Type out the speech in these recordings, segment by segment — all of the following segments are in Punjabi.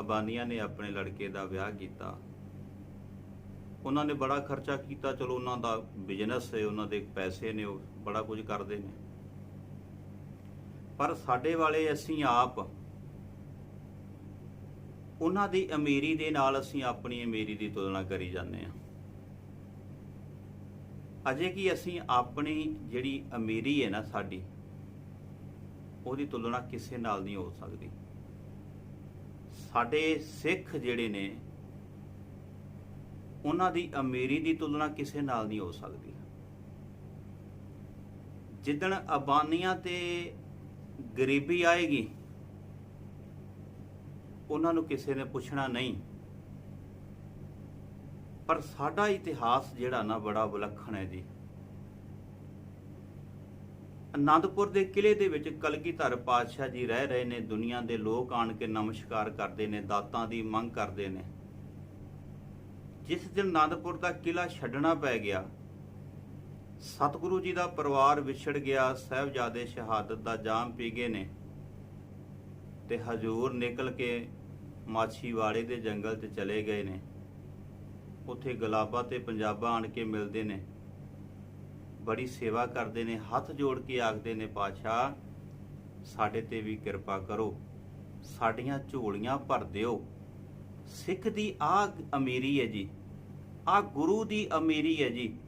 ਅਬਾਨੀਆਂ ਨੇ ਆਪਣੇ ਲੜਕੇ ਦਾ ਵਿਆਹ ਕੀਤਾ। ਉਹਨਾਂ ਨੇ ਬੜਾ ਖਰਚਾ ਕੀਤਾ। ਚਲੋ, ਉਹਨਾਂ ਦਾ ਬਿਜ਼ਨਸ ਹੈ, ਉਹਨਾਂ ਦੇ ਪੈਸੇ ਨੇ, ਉਹ ਬੜਾ ਕੁਝ ਕਰਦੇ ਨੇ। ਪਰ ਸਾਡੇ ਵਾਲੇ ਅਸੀਂ ਆਪ, ਉਹਨਾਂ ਦੀ ਅਮੀਰੀ ਦੇ ਨਾਲ ਅਸੀਂ ਆਪਣੀ ਅਮੀਰੀ ਦੀ ਤੁਲਨਾ ਕਰੀ ਜਾਂਦੇ ਹਾਂ। ਅਜੇ ਕਿ ਅਸੀਂ ਆਪਣੀ ਜਿਹੜੀ ਅਮੀਰੀ ਹੈ ਨਾ ਸਾਡੀ, ਉਹਦੀ ਤੁਲਨਾ ਕਿਸੇ ਨਾਲ ਨਹੀਂ ਹੋ ਸਕਦੀ। ਸਾਡੇ ਸਿੱਖ ਜਿਹੜੇ ਨੇ, ਉਹਨਾਂ ਦੀ ਅਮੀਰੀ ਦੀ ਤੁਲਨਾ ਕਿਸੇ ਨਾਲ ਨਹੀਂ ਹੋ ਸਕਦੀ। ਜਿੱਦਣ ਅਬਾਨੀਆਂ ਤੇ ਗਰੀਬੀ ਆਏਗੀ, ਉਹਨਾਂ ਨੂੰ ਕਿਸੇ ਨੇ ਪੁੱਛਣਾ ਨਹੀਂ। ਪਰ ਸਾਡਾ ਇਤਿਹਾਸ ਜਿਹੜਾ ਨਾ ਬੜਾ ਵਿਲੱਖਣ ਹੈ ਜੀ। ਅਨੰਦਪੁਰ ਦੇ ਕਿਲੇ ਦੇ ਵਿੱਚ ਕਲਗੀਧਰ ਪਾਤਸ਼ਾਹ ਜੀ ਰਹਿ ਰਹੇ ਨੇ। ਦੁਨੀਆ ਦੇ ਲੋਕ ਆਣ ਕੇ ਨਮਸਕਾਰ ਕਰਦੇ ਨੇ, ਦਾਤਾਂ ਦੀ ਮੰਗ ਕਰਦੇ ਨੇ। ਜਿਸ ਦਿਨ ਅਨੰਦਪੁਰ ਦਾ ਕਿਲਾ ਛੱਡਣਾ ਪੈ ਗਿਆ, ਸਤਿਗੁਰੂ ਜੀ ਦਾ ਪਰਿਵਾਰ ਵਿਛੜ ਗਿਆ, ਸਹਿਬਜ਼ਾਦੇ ਸ਼ਹਾਦਤ ਦਾ ਜਾਮ ਪੀ ਗਏ ਨੇ ਤੇ ਹਜੂਰ ਨਿਕਲ ਕੇ ਮਾਛੀਵਾੜੇ ਦੇ ਜੰਗਲ 'ਚ ਚਲੇ ਗਏ ਨੇ। ਉੱਥੇ ਗੁਲਾਬਾ ਤੇ ਪੰਜਾਬਾ ਆਣ ਕੇ ਮਿਲਦੇ ਨੇ। ਬੜੀ ਸੇਵਾ ਕਰਦੇ ਨੇ, ਹੱਥ ਜੋੜ ਕੇ ਆਖਦੇ ਨੇ ਪਾਤਸ਼ਾਹ ਸਾਡੇ ਤੇ ਵੀ ਕਿਰਪਾ ਕਰੋ। ਸਾਡੀਆਂ ਝੋਲੀਆਂ ਭਰ ਦਿਓ। ਸਿੱਖ ਦੀ ਆ ਅਮੀਰੀ ਹੈ ਜੀ। ਆ ਗੁਰੂ ਦੀ ਅਮੀਰੀ ਹੈ ਜੀ।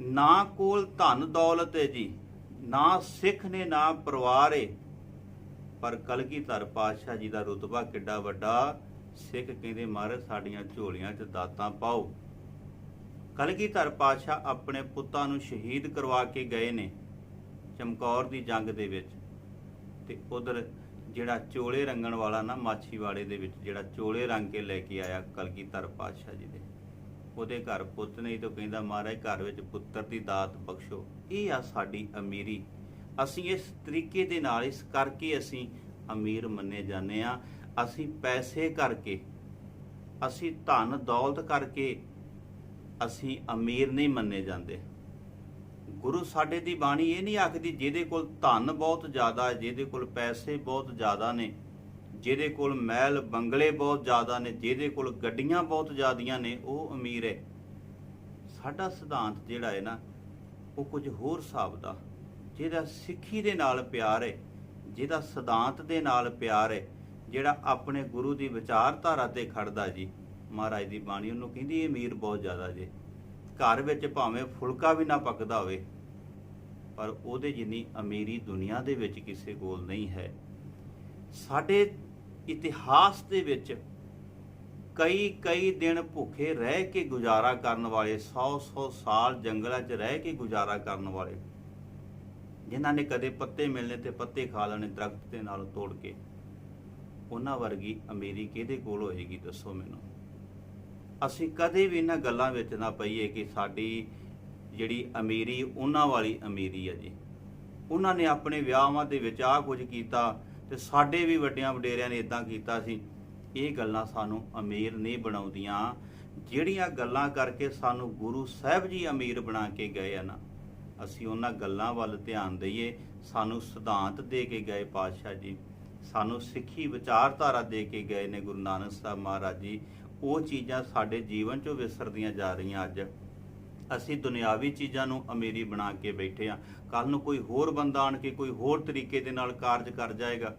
ਨਾ ਕੋਲ ਧਨ ਦੌਲਤ ਹੈ ਜੀ। ਨਾ ਸਿੱਖ ਨੇ, ਨਾ ਪਰਿਵਾਰ ਹੈ। ਪਰ ਕਲਗੀਧਰ ਪਾਤਸ਼ਾਹ ਜੀ ਦਾ ਰੁਤਬਾ ਕਿੱਡਾ ਵੱਡਾ। ਸਿੱਖ ਕਹਿੰਦੇ, ਮਹਾਰਾਜ, ਸਾਡੀਆਂ ਝੋਲੀਆਂ 'ਚ ਦਾਤਾਂ ਪਾਓ। ਕਲਗੀਧਰ ਪਾਤਸ਼ਾਹ ਆਪਣੇ ਪੁੱਤਾਂ ਨੂੰ ਸ਼ਹੀਦ ਕਰਵਾ ਕੇ ਗਏ ਨੇ ਚਮਕੌਰ ਦੀ ਜੰਗ ਦੇ ਵਿੱਚ। ਤੇ ਉਧਰ ਜਿਹੜਾ ਚੋਲੇ ਰੰਗਣ ਵਾਲਾ ਨਾ ਮਾਛੀਵਾੜੇ ਦੇ ਵਿੱਚ, ਜਿਹੜਾ ਚੋਲੇ ਰੰਗ ਕੇ ਲੈ ਕੇ ਆਇਆ ਕਲਗੀਧਰ ਪਾਤਸ਼ਾਹ ਜੀ ਦੇ। ਉਹਦੇ ਘਰ ਪੁੱਤ ਨਹੀਂ ਤਾਂ ਕਹਿੰਦਾ, ਮਹਾਰਾਜ, ਘਰ ਵਿੱਚ ਪੁੱਤਰ ਦੀ ਦਾਤ ਬਖਸ਼ੋ। ਇਹ ਆ ਸਾਡੀ ਅਮੀਰੀ। ਅਸੀਂ ਇਸ ਤਰੀਕੇ ਦੇ ਨਾਲ, ਇਸ ਕਰਕੇ ਅਸੀਂ ਅਮੀਰ ਮੰਨੇ ਜਾਂਦੇ ਆ ਅਸੀਂ ਪੈਸੇ ਕਰਕੇ, ਅਸੀਂ ਧਨ ਦੌਲਤ ਕਰਕੇ ਅਸੀਂ ਅਮੀਰ ਨਹੀਂ ਮੰਨੇ ਜਾਂਦੇ। ਗੁਰੂ ਸਾਡੇ ਦੀ ਬਾਣੀ ਇਹ ਨਹੀਂ ਆਖਦੀ ਜਿਹਦੇ ਕੋਲ ਧਨ ਬਹੁਤ ਜ਼ਿਆਦਾ ਹੈ, ਜਿਹਦੇ ਕੋਲ ਪੈਸੇ ਬਹੁਤ ਜ਼ਿਆਦਾ ਨੇ, ਜਿਹਦੇ ਕੋਲ ਮਹਿਲ, ਬੰਗਲੇ ਬਹੁਤ ਜ਼ਿਆਦਾ ਨੇ, ਜਿਹਦੇ ਕੋਲ ਗੱਡੀਆਂ ਬਹੁਤ ਜ਼ਿਆਦੀਆਂ ਨੇ, ਉਹ ਅਮੀਰ ਹੈ। ਸਾਡਾ ਸਿਧਾਂਤ ਜਿਹੜਾ ਹੈ ਨਾ, ਉਹ ਕੁਝ ਹੋਰ ਹਿਸਾਬ ਦਾ, ਜਿਹਦਾ ਸਿੱਖੀ ਦੇ ਨਾਲ ਪਿਆਰ ਹੈ, ਜਿਹਦਾ ਸਿਧਾਂਤ ਦੇ ਨਾਲ ਪਿਆਰ ਹੈ, ਜਿਹੜਾ ਆਪਣੇ ਗੁਰੂ ਦੀ ਵਿਚਾਰਧਾਰਾ ਤੇ ਖੜਦਾ ਜੀ। ਮਹਾਰਾਜ ਦੀ ਬਾਣੀ ਉਹਨੂੰ ਕਹਿੰਦੀ, ਇਹ ਅਮੀਰ ਬਹੁਤ ਜ਼ਿਆਦਾ ਜੇ। ਘਰ ਵਿੱਚ ਭਾਵੇਂ ਫੁਲਕਾ ਵੀ ਨਾ ਪੱਕਦਾ ਹੋਵੇ, ਪਰ ਉਹਦੇ ਜਿੰਨੀ ਅਮੀਰੀ ਦੁਨੀਆ ਦੇ ਵਿੱਚ ਕਿਸੇ ਕੋਲ ਨਹੀਂ ਹੈ। ਸਾਡੇ ਇਤਿਹਾਸ ਦੇ ਵਿੱਚ ਕਈ ਕਈ ਦਿਨ ਭੁੱਖੇ ਰਹਿ ਕੇ ਗੁਜ਼ਾਰਾ ਕਰਨ ਵਾਲੇ 100 100 ਸਾਲ ਜੰਗਲਾਂ 'ਚ ਰਹਿ ਕੇ ਗੁਜ਼ਾਰਾ ਕਰਨ ਵਾਲੇ, ਜਿਨ੍ਹਾਂ ਨੇ ਕਦੇ ਪੱਤੇ ਮਿਲਨੇ ਤੇ ਪੱਤੇ ਖਾ ਲੈਣੇ ਦਰਖਤ ਦੇ ਨਾਲ ਤੋੜ ਕੇ, ਉਹਨਾਂ ਵਰਗੀ ਅਮੀਰੀ ਕਿਹਦੇ ਕੋਲ ਹੋਏਗੀ ਦੱਸੋ ਮੈਨੂੰ? ਅਸੀਂ ਕਦੇ ਵੀ ਇਹਨਾਂ ਗੱਲਾਂ ਵਿੱਚ ਨਾ ਪਈਏ ਕਿ ਸਾਡੀ ਜਿਹੜੀ ਅਮੀਰੀ, ਉਹਨਾਂ ਵਾਲੀ ਅਮੀਰੀ ਹੈ ਜੀ। ਉਹਨਾਂ ਨੇ ਆਪਣੇ ਵਿਆਹਾਂ ਦੇ ਵਿੱਚ ਆਹ ਕੁਝ ਕੀਤਾ ਤੇ ਸਾਡੇ ਵੀ ਵੱਡਿਆਂ ਵਡੇਰਿਆਂ ਨੇ ਇਦਾਂ ਕੀਤਾ ਸੀ। ਇਹ ਗੱਲਾਂ ਸਾਨੂੰ ਅਮੀਰ ਨਹੀਂ ਬਣਾਉਂਦੀਆਂ। ਜਿਹੜੀਆਂ ਗੱਲਾਂ ਕਰਕੇ ਸਾਨੂੰ ਗੁਰੂ ਸਾਹਿਬ ਜੀ ਅਮੀਰ ਬਣਾ ਕੇ ਗਏ ਆ ਨਾ, ਅਸੀਂ ਉਹਨਾਂ ਗੱਲਾਂ ਵੱਲ ਧਿਆਨ ਦਈਏ। ਸਾਨੂੰ ਸਿਧਾਂਤ ਦੇ ਕੇ ਗਏ ਪਾਤਸ਼ਾਹ ਜੀ। ਸਾਨੂੰ ਸਿੱਖੀ ਵਿਚਾਰਧਾਰਾ ਦੇ ਕੇ ਗਏ ਨੇ ਗੁਰੂ ਨਾਨਕ ਸਾਹਿਬ ਮਹਾਰਾਜ ਜੀ। ਉਹ ਚੀਜ਼ਾਂ ਸਾਡੇ ਜੀਵਨ ਚੋਂ ਵਿਸਰਦੀਆਂ ਜਾ ਰਹੀਆਂ ਅੱਜ। ਅਸੀਂ ਦੁਨਿਆਵੀ ਚੀਜ਼ਾਂ ਨੂੰ ਅਮੀਰੀ ਬਣਾ ਕੇ ਬੈਠੇ ਆ ਕੱਲ ਨੂੰ ਕੋਈ ਹੋਰ ਬੰਦਾ ਆਣ ਕੇ ਕੋਈ ਹੋਰ ਤਰੀਕੇ ਦੇ ਨਾਲ ਕਾਰਜ ਕਰ ਜਾਏਗਾ।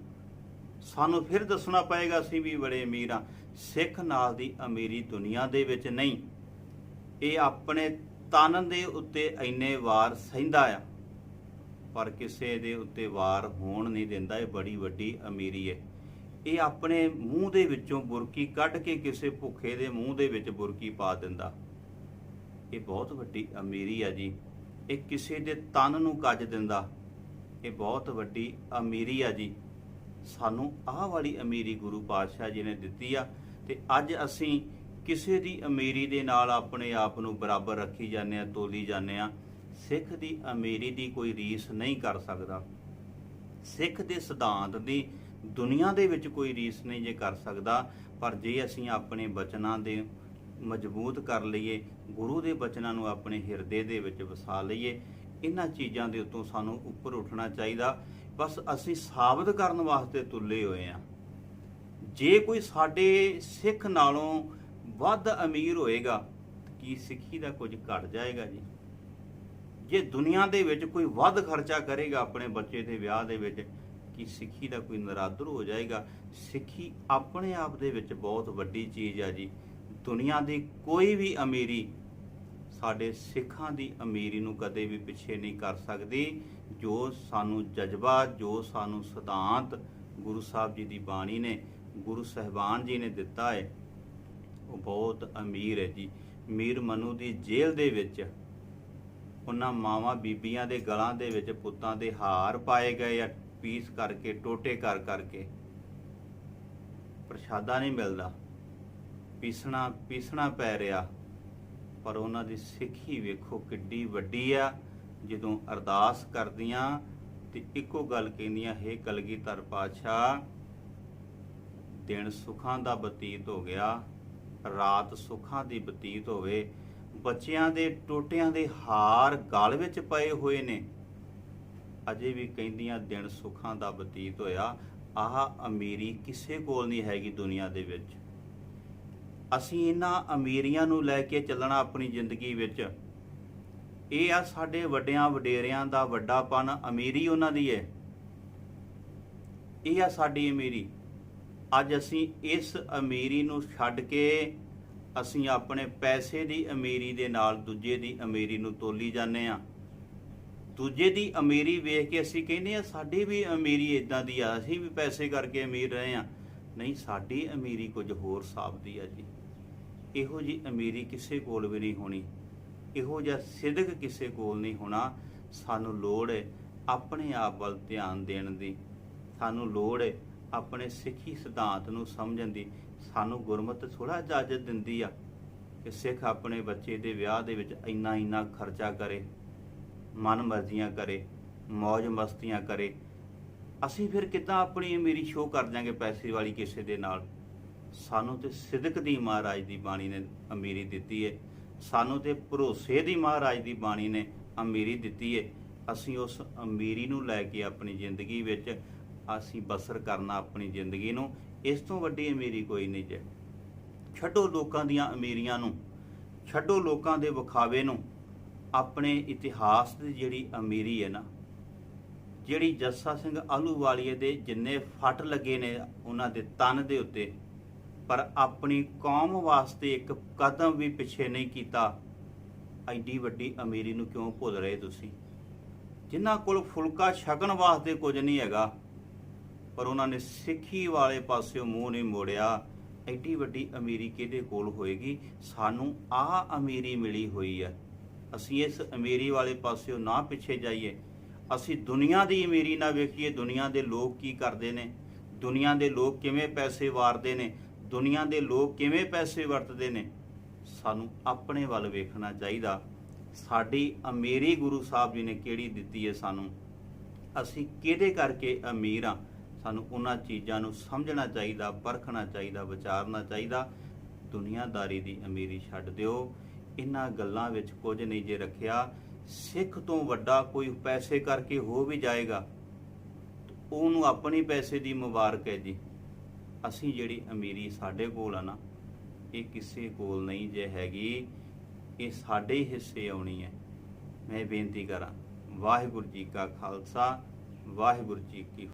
ਸਾਨੂੰ ਫਿਰ ਦੱਸਣਾ ਪਏਗਾ, ਅਸੀਂ ਵੀ ਬੜੇ ਅਮੀਰ ਆ ਸਿੱਖ ਨਾਲ ਦੀ ਅਮੀਰੀ ਦੁਨੀਆ ਦੇ ਵਿੱਚ ਨਹੀਂ। ਇਹ ਆਪਣੇ ਤਨ ਦੇ ਉੱਤੇ ਇੰਨੇ ਵਾਰ ਸਹਿੰਦਾ ਆ, ਪਰ ਕਿਸੇ ਦੇ ਉੱਤੇ ਵਾਰ ਹੋਣ ਨਹੀਂ ਦਿੰਦਾ। ਇਹ ਬੜੀ ਵੱਡੀ ਅਮੀਰੀ ਹੈ ਇਹ ਆਪਣੇ ਮੂੰਹ ਦੇ ਵਿੱਚੋਂ ਬੁਰਕੀ ਕੱਢ ਕੇ ਕਿਸੇ ਭੁੱਖੇ ਦੇ ਮੂੰਹ ਦੇ ਵਿੱਚ ਬੁਰਕੀ ਪਾ ਦਿੰਦਾ। ਇਹ ਬਹੁਤ ਵੱਡੀ ਅਮੀਰੀ ਆ ਜੀ। ਇਹ ਕਿਸੇ ਦੇ ਤਨ ਨੂੰ ਕੱਜ ਦਿੰਦਾ। ਇਹ ਬਹੁਤ ਵੱਡੀ ਅਮੀਰੀ ਆ ਜੀ। ਸਾਨੂੰ ਆਹ ਵਾਲੀ ਅਮੀਰੀ ਗੁਰੂ ਪਾਤਸ਼ਾਹ ਜੀ ਨੇ ਦਿੱਤੀ ਆ ਤੇ ਅੱਜ ਅਸੀਂ ਕਿਸੇ ਦੀ ਅਮੀਰੀ ਦੇ ਨਾਲ ਆਪਣੇ ਆਪ ਨੂੰ ਬਰਾਬਰ ਰੱਖੀ ਜਾਂਦੇ ਆ, ਤੋਲੀ ਜਾਂਦੇ ਆ। ਸਿੱਖ ਦੀ ਅਮੀਰੀ ਦੀ ਕੋਈ ਰੀਸ ਨਹੀਂ ਕਰ ਸਕਦਾ। ਸਿੱਖ ਦੇ ਸਿਧਾਂਤ ਦੀ ਦੁਨੀਆ ਦੇ ਵਿੱਚ ਕੋਈ ਰੀਸ ਨਹੀਂ ਜੇ ਕਰ ਸਕਦਾ, ਪਰ ਜੇ ਅਸੀਂ ਆਪਣੇ ਬਚਨਾਂ ਦੇ ਮਜ਼ਬੂਤ ਕਰ ਲਈਏ, ਗੁਰੂ ਦੇ ਬਚਨਾਂ ਨੂੰ ਆਪਣੇ ਹਿਰਦੇ ਦੇ ਵਿੱਚ ਵਸਾ ਲਈਏ, ਇਹਨਾਂ ਚੀਜ਼ਾਂ ਦੇ ਉੱਤੋਂ ਸਾਨੂੰ ਉੱਪਰ ਉੱਠਣਾ ਚਾਹੀਦਾ। ਬਸ ਅਸੀਂ ਸਾਬਤ ਕਰਨ ਵਾਸਤੇ ਤੁੱਲੇ ਹੋਏ ਆ ਜੇ ਕੋਈ ਸਾਡੇ ਸਿੱਖ ਨਾਲੋਂ ਵੱਧ ਅਮੀਰ ਹੋਏਗਾ, ਕੀ ਸਿੱਖੀ ਦਾ ਕੁਝ ਘਟ ਜਾਏਗਾ ਜੀ? ਜੇ ਦੁਨੀਆ ਦੇ ਵਿੱਚ ਕੋਈ ਵੱਧ ਖਰਚਾ ਕਰੇਗਾ ਆਪਣੇ ਬੱਚੇ ਦੇ ਵਿਆਹ ਦੇ ਵਿੱਚ ਕਿ ਸਿੱਖੀ ਦਾ ਕੋਈ ਨਰਾਦਰ ਹੋ ਜਾਏਗਾ। ਸਿੱਖੀ ਆਪਣੇ ਆਪ ਦੇ ਵਿੱਚ ਬਹੁਤ ਵੱਡੀ ਚੀਜ਼ ਆ ਜੀ। ਦੁਨੀਆ ਦੀ ਕੋਈ ਵੀ ਅਮੀਰੀ ਸਾਡੇ ਸਿੱਖਾਂ ਦੀ ਅਮੀਰੀ ਨੂੰ ਕਦੇ ਵੀ ਪਿੱਛੇ ਨਹੀਂ ਕਰ ਸਕਦੀ। ਜੋ ਸਾਨੂੰ ਜਜ਼ਬਾ, ਜੋ ਸਾਨੂੰ ਸਿਧਾਂਤ ਗੁਰੂ ਸਾਹਿਬ ਜੀ ਦੀ ਬਾਣੀ ਨੇ, ਗੁਰੂ ਸਹਿਬਾਨ ਜੀ ਨੇ ਦਿੱਤਾ ਹੈ, ਉਹ ਬਹੁਤ ਅਮੀਰ ਹੈ ਜੀ। ਮੀਰ ਮਨੂ ਦੀ ਜੇਲ੍ਹ ਦੇ ਵਿੱਚ ਉਹਨਾਂ ਮਾਵਾਂ ਬੀਬੀਆਂ ਦੇ ਗਲਾਂ ਦੇ ਵਿੱਚ ਪੁੱਤਾਂ ਦੇ ਹਾਰ ਪਾਏ ਗਏ ਆ। ਪੀਸ ਕਰਕੇ, ਟੋਟੇ ਕਰ ਕਰਕੇ ਪ੍ਰਸ਼ਾਦਾ ਨਹੀਂ ਮਿਲਦਾ। ਪੀਸਣਾ ਪੀਸਣਾ ਪੈ ਰਿਹਾ, ਪਰ ਉਹਨਾਂ ਦੀ ਸਿੱਖੀ ਵੇਖੋ ਕਿੱਡੀ ਵੱਡੀ ਆ। ਜਦੋਂ ਅਰਦਾਸ ਕਰਦੀਆਂ ਤੇ ਇੱਕੋ ਗੱਲ ਕਹਿੰਦੀਆਂ, ਹੈ ਕਲਗੀਧਰ ਪਾਤਸ਼ਾਹ, ਦਿਨ ਸੁੱਖਾਂ ਦਾ ਬਤੀਤ ਹੋ ਗਿਆ, ਰਾਤ ਸੁੱਖਾਂ ਦੀ ਬਤੀਤ ਹੋਵੇ। ਬੱਚਿਆਂ ਦੇ ਟੋਟਿਆਂ ਦੇ ਹਾਰ ਗਲ ਵਿੱਚ ਪਏ ਹੋਏ ਨੇ। ਅਜੇ ਵੀ ਕਹਿੰਦੀਆਂ ਦਿਨ ਸੁੱਖਾਂ ਦਾ ਬਤੀਤ ਹੋਇਆ, ਆਹ ਅਮੀਰੀ ਕਿਸੇ ਕੋਲ ਨਹੀਂ ਹੈਗੀ ਦੁਨੀਆ ਦੇ ਵਿੱਚ। ਅਸੀਂ ਇਹਨਾਂ ਅਮੀਰੀਆਂ ਨੂੰ ਲੈ ਕੇ ਚੱਲਣਾ ਆਪਣੀ ਜ਼ਿੰਦਗੀ ਵਿੱਚ। ਇਹ ਆ ਸਾਡੇ ਵੱਡਿਆਂ ਵਡੇਰਿਆਂ ਦਾ ਵੱਡਾਪਨ, ਅਮੀਰੀ ਉਹਨਾਂ ਦੀ ਹੈ ਇਹ ਆ ਸਾਡੀ ਅਮੀਰੀ। ਅੱਜ ਅਸੀਂ ਇਸ ਅਮੀਰੀ ਨੂੰ ਛੱਡ ਕੇ ਅਸੀਂ ਆਪਣੇ ਪੈਸੇ ਦੀ ਅਮੀਰੀ ਦੇ ਨਾਲ ਦੂਜੇ ਦੀ ਅਮੀਰੀ ਨੂੰ ਤੋਲੀ ਜਾਂਦੇ ਆ ਦੂਜੇ ਦੀ ਅਮੀਰੀ ਵੇਖ ਕੇ ਅਸੀਂ ਕਹਿੰਦੇ ਆ ਸਾਡੀ ਵੀ ਅਮੀਰੀ ਇਦਾਂ ਦੀ ਆ, ਅਸੀਂ ਵੀ ਪੈਸੇ ਕਰਕੇ ਅਮੀਰ ਰਹੇ ਆ ਨਹੀਂ, ਸਾਡੀ ਅਮੀਰੀ ਕੁਝ ਹੋਰ ਹਿਸਾਬ ਦੀ ਆ ਜੀ। ਇਹੋ ਜੀ ਅਮੀਰੀ ਕਿਸੇ ਕੋਲ ਵੀ ਨਹੀਂ ਹੋਣੀ। ਇਹੋ ਜਿਹਾ ਸਿਦਕ ਕਿਸੇ ਕੋਲ ਨਹੀਂ ਹੋਣਾ। ਸਾਨੂੰ ਲੋੜ ਹੈ ਆਪਣੇ ਆਪ ਵੱਲ ਧਿਆਨ ਦੇਣ ਦੀ। ਸਾਨੂੰ ਲੋੜ ਹੈ ਆਪਣੇ ਸਿੱਖੀ ਸਿਧਾਂਤ ਨੂੰ ਸਮਝਣ ਦੀ। ਸਾਨੂੰ ਗੁਰਮਤਿ ਥੋੜਾ ਇਜਾਜ਼ਤ ਦਿੰਦੀ ਆ ਕਿ ਸਿੱਖ ਆਪਣੇ ਬੱਚੇ ਦੇ ਵਿਆਹ ਦੇ ਵਿੱਚ ਇੰਨਾ ਇੰਨਾ ਖਰਚਾ ਕਰੇ। ਮਨ ਮਰਜ਼ੀਆਂ ਕਰੇ ਮौज ਮਸਤੀਆਂ ਕਰੇ। ਅਸੀਂ ਫਿਰ ਕਿੱਦਾਂ ਆਪਣੀ ਅਮੀਰੀ ਸ਼ੋਅ ਕਰ ਜਾਾਂਗੇ ਪੈਸੇ ਵਾਲੀ ਕਿਸੇ ਦੇ ਨਾਲ? ਸਾਨੂੰ ਤੇ ਸਿਦਕ ਦੀ ਮਹਾਰਾਜ ਦੀ ਬਾਣੀ ਨੇ ਅਮੀਰੀ ਦਿੱਤੀ ਹੈ ਸਾਨੂੰ ਤੇ ਭਰੋਸੇ ਦੀ ਮਹਾਰਾਜ ਦੀ ਬਾਣੀ ਨੇ ਅਮੀਰੀ ਦਿੱਤੀ ਹੈ ਅਸੀਂ ਉਸ ਅਮੀਰੀ ਨੂੰ ਲੈ ਕੇ ਆਪਣੀ ਜ਼ਿੰਦਗੀ ਵਿੱਚ ਅਸੀਂ ਬਸਰ ਕਰਨਾ ਆਪਣੀ ਜ਼ਿੰਦਗੀ ਨੂੰ। ਇਸ ਤੋਂ ਵੱਡੀ ਅਮੀਰੀ ਕੋਈ ਨਹੀਂ ਜੇ। ਛੱਡੋ ਲੋਕਾਂ ਦੀਆਂ ਅਮੀਰੀਆਂ ਨੂੰ। ਛੱਡੋ ਲੋਕਾਂ ਦੇ ਵਿਖਾਵੇ ਨੂੰ। ਆਪਣੇ ਇਤਿਹਾਸ ਦੀ ਜਿਹੜੀ ਅਮੀਰੀ ਹੈ ਨਾ, ਜਿਹੜੀ ਜੱਸਾ ਸਿੰਘ ਆਲੂਵਾਲੀਏ ਦੇ ਜਿੰਨੇ ਫੱਟ ਲੱਗੇ ਨੇ ਉਹਨਾਂ ਦੇ ਤਨ ਦੇ ਉੱਤੇ, ਪਰ ਆਪਣੀ ਕੌਮ ਵਾਸਤੇ ਇੱਕ ਕਦਮ ਵੀ ਪਿੱਛੇ ਨਹੀਂ ਕੀਤਾ, ਐਡੀ ਵੱਡੀ ਅਮੀਰੀ ਨੂੰ ਕਿਉਂ ਭੁੱਲ ਰਹੇ ਤੁਸੀਂ? ਜਿਨ੍ਹਾਂ ਕੋਲ ਫੁਲਕਾ ਛਕਣ ਵਾਸਤੇ ਕੁਝ ਨਹੀਂ ਹੈਗਾ, ਪਰ ਉਹਨਾਂ ਨੇ ਸਿੱਖੀ ਵਾਲੇ ਪਾਸਿਓਂ ਮੂੰਹ ਨਹੀਂ ਮੋੜਿਆ, ਐਡੀ ਵੱਡੀ ਅਮੀਰੀ ਕਿਹਦੇ ਕੋਲ ਹੋਏਗੀ? ਸਾਨੂੰ ਆਹ ਅਮੀਰੀ ਮਿਲੀ ਹੋਈ ਹੈ। ਅਸੀਂ ਇਸ ਅਮੀਰੀ ਵਾਲੇ ਪਾਸਿਓਂ ਨਾ ਪਿੱਛੇ ਜਾਈਏ। ਅਸੀਂ ਦੁਨੀਆ ਦੀ ਅਮੀਰੀ ਨਾ ਵੇਖੀਏ, ਦੁਨੀਆ ਦੇ ਲੋਕ ਕੀ ਕਰਦੇ ਨੇ? ਦੁਨੀਆ ਦੇ ਲੋਕ ਕਿਵੇਂ ਪੈਸੇ ਵਾਰਦੇ ਨੇ? ਦੁਨੀਆ ਦੇ ਲੋਕ ਕਿਵੇਂ ਪੈਸੇ ਵਰਤਦੇ ਨੇ? ਸਾਨੂੰ ਆਪਣੇ ਵੱਲ ਵੇਖਣਾ ਚਾਹੀਦਾ। ਸਾਡੀ ਅਮੀਰੀ ਗੁਰੂ ਸਾਹਿਬ ਜੀ ਨੇ ਕਿਹੜੀ ਦਿੱਤੀ ਹੈ ਸਾਨੂੰ? ਅਸੀਂ ਕਿਹਦੇ ਕਰਕੇ ਅਮੀਰ ਆ ਸਾਨੂੰ ਉਹਨਾਂ ਚੀਜ਼ਾਂ ਨੂੰ ਸਮਝਣਾ ਚਾਹੀਦਾ, ਪਰਖਣਾ ਚਾਹੀਦਾ, ਵਿਚਾਰਨਾ ਚਾਹੀਦਾ। ਦੁਨੀਆਦਾਰੀ ਦੀ ਅਮੀਰੀ ਛੱਡ ਦਿਓ। ਇਹਨਾਂ ਗੱਲਾਂ ਵਿੱਚ ਕੁਝ ਨਹੀਂ ਜੇ ਰੱਖਿਆ, ਸਿੱਖ ਤੋਂ ਵੱਡਾ ਕੋਈ ਪੈਸੇ ਕਰਕੇ ਹੋ ਵੀ ਜਾਏਗਾ ਉਹਨੂੰ ਆਪਣੀ ਪੈਸੇ ਦੀ ਮੁਬਾਰਕ ਹੈ ਜੀ। ਅਸੀਂ ਜਿਹੜੀ ਅਮੀਰੀ ਸਾਡੇ ਕੋਲ ਆ ਨਾ, ਇਹ ਕਿਸੇ ਕੋਲ ਨਹੀਂ ਜੇ ਹੈਗੀ, ਇਹ ਸਾਡੇ ਹੀ ਹਿੱਸੇ ਆਉਣੀ ਹੈ। ਮੈਂ ਬੇਨਤੀ ਕਰਾਂ, ਵਾਹਿਗੁਰੂ ਜੀ ਕਾ ਖਾਲਸਾ, ਵਾਹਿਗੁਰੂ ਜੀ ਕੀ